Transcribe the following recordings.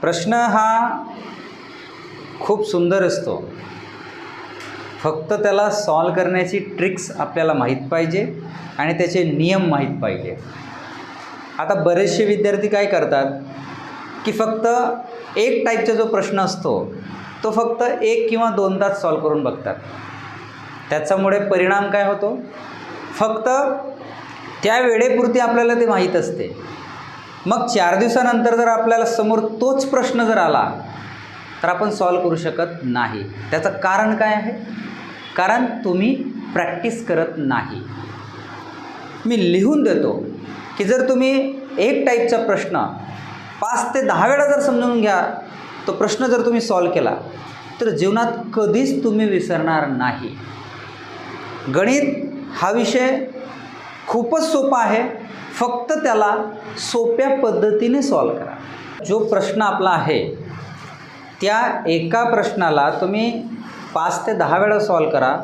प्रश्न हा खूप सुंदर असतो. फक्त त्याला सॉल्व करण्याची ट्रिक्स आपल्याला माहीत पाहिजे आणि त्याचे नियम माहीत पाहिजे. आता बरेचसे विद्यार्थी काय करतात? की फक्त एक टाईपचा जो प्रश्न असतो तो फक्त एक किंवा दोन तास सॉल्व करून बघतात. त्याच्यामुळे परिणाम काय होतो? फक्त त्या वेळेपुरती आपल्याला ते माहीत असते. मग चार दिवसानंतर जर आपल्याला समोर तोच प्रश्न जर आला तर आपण सॉल्व करू शकत नाही. त्याचं कारण काय आहे? कारण तुम्ही प्रॅक्टिस करत नाही. मी लिहून देतो की जर तुम्ही एक टाईपचा प्रश्न पाच ते दहा वेळा जर समजून घ्या तो प्रश्न जर तुम्ही सॉल्व केला तर जीवनात कधीच तुम्ही विसरणार नाही. गणित हा विषय खूपच सोपा आहे. फक्त त्याला सोप्या पद्धतीने सॉल्व करा. जो प्रश्न आपला आहे त्या एका प्रश्नाला तुम्ही पाच ते दहा वेळा सॉल्व करा.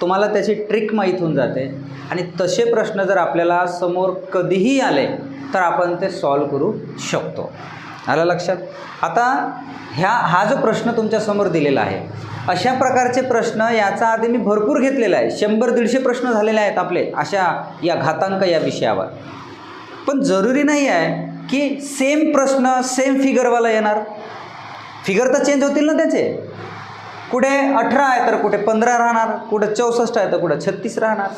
तुम्हाला त्याची ट्रिक माहीत होऊन जाते. आणि तसे प्रश्न जर आपल्याला समोर कधीही आले तर आपण ते सॉल्व करू शकतो. आलं लक्षात? आता ह्या हा जो प्रश्न तुमच्यासमोर दिलेला आहे अशा प्रकारचे प्रश्न याचा आधी मी भरपूर घेतलेला आहे. शंभर दीडशे प्रश्न झालेले आहेत आपले अशा या घातांक या विषयावर. पण जरुरी नाही आहे की सेम प्रश्न सेम फिगरवाला येणार. फिगर तर चेंज होतील ना त्याचे. कुठे अठरा आहे तर कुठे पंधरा राहणार कुठे चौसष्ट आहे तर कुठे छत्तीस राहणार.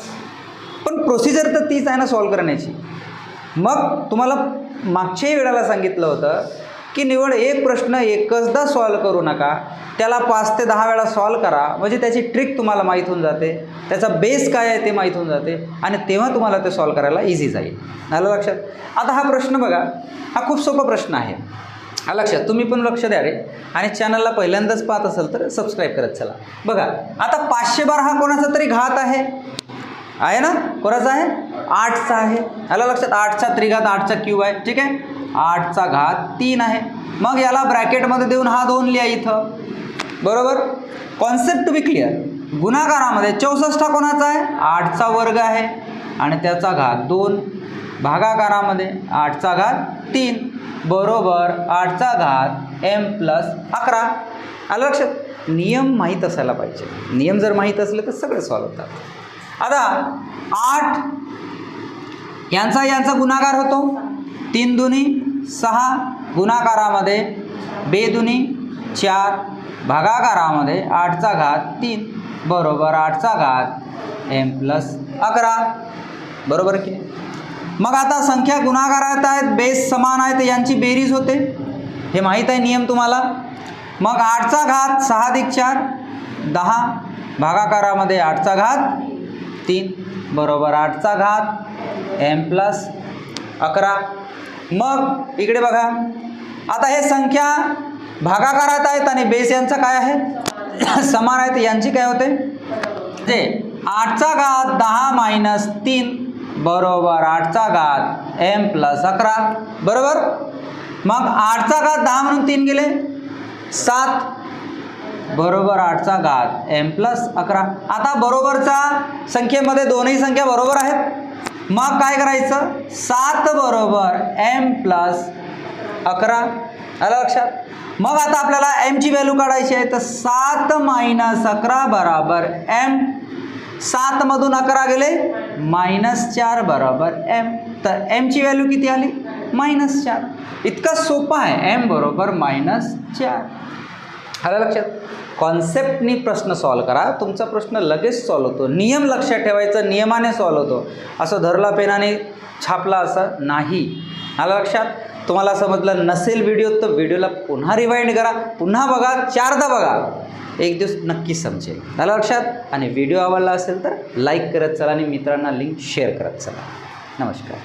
पण प्रोसिजर तर तीच आहे ना सॉल्व करण्याची. मग तुम्हाला मागच्याही वेळेला सांगितलं होतं की निवड एक प्रश्न एकचदा सॉल्व करू नका. त्याला पाच ते दहा वेळा सॉल्व करा. म्हणजे त्याची ट्रिक तुम्हाला माहीत होऊन जाते. त्याचा बेस काय आहे ते माहीत होऊन जाते. आणि तेव्हा तुम्हाला ते सॉल्व करायला इझी जाईल. झालं लक्षात? आता हा प्रश्न बघा. हा खूप सोपा प्रश्न आहे. हा लक्षात? तुम्ही पण लक्ष द्या रे. आणि चॅनलला पहिल्यांदाच पाहत असाल तर सबस्क्राईब करत चला. बघा आता पाचशे बार हा कोणाचा तरी घात आहे? आहे ना? कोणाचा आहे? आठचा आहे. आला लक्षात? आठचा त्रिघात आठचा क्यूब आहे. ठीक आहे? आठचा घात तीन आहे. मग याला ब्रॅकेटमध्ये देऊन हा दोन लिहा इथं. बरोबर? कॉन्सेप्ट टू बी क्लिअर गुणाकारामध्ये चौसष्ट कोणाचा आहे? आठचा वर्ग आहे. आणि त्याचा घात दोन. भागाकारामध्ये आठचा घात तीन. बरोबर? आठचा घात एम प्लस अकरा. आलं लक्षात? नियम माहीत असायला पाहिजे. नियम जर माहीत असले तर सगळे सॉल्व होतात. आता आठ. यांचा यांचा गुणाकार होतो. तीन दुनी सहा गुणाकारामध्ये बेदुनी चार भागाकारामध्ये आठचा घात तीन बरोबर आठचा घात एम प्लस अकरा. बरोबर की? मग आता संख्या गुणाकारात आहेत बेस समान आहेत यांची बेरीज होते. हे माहीत आहे नियम तुम्हाला? मग आठचा घात सहा अधिक चार दहा भागाकारामध्ये आठचा घात तीन बरोबर आठचा घात एम प्लस अकरा. मग इकडे बघा. आता हे संख्या भागाकारात आहेत आणि बेस यांचा काय आहे? समान आहेत यांची काय होते? ते आठचा घात दहा मायनस तीन बरोबर आठचा घात एम प्लस अकरा बरोबर? मग आठचा घात दहा म्हणून तीन गेले सात बरोबर आठचा घात एम प्लस अकरा. आता बरोबरचा संख्येमध्ये दोनही संख्या बरोबर आहेत. मग काय करायचं? सात बरोबर एम प्लस अकरा. आलं लक्षात? मग आता आपल्याला एमची व्हॅल्यू काढायची आहे तर सात मायनस अकरा बरोबर एम सातमधून अकरा गेले मायनस चार बरोबर एम तर एमची व्हॅल्यू किती आली? मायनस चार. इतका सोपा आहे. एम बरोबर मायनस चार. आलं लक्षात? कॉन्सेप्टनी प्रश्न सॉल्व करा. तुमचा प्रश्न लगेच सॉल्व होतो. नियम लक्षात ठेवायचा नियमाने सॉल्व होतो. असं धरला पेनाने छापला असं नाही. आलं लक्षात? तुम्हाला समजलं? नसेल व्हिडिओ तर व्हिडिओला पुन्हा रिवाइंड करा. पुन्हा बघा. चारदा बघा. एक दिवस नक्की समजेल. आलं लक्षात? आणि व्हिडिओ आवडला असेल तर लाईक करत चला आणि मित्रांना लिंक शेअर करत चला. नमस्कार.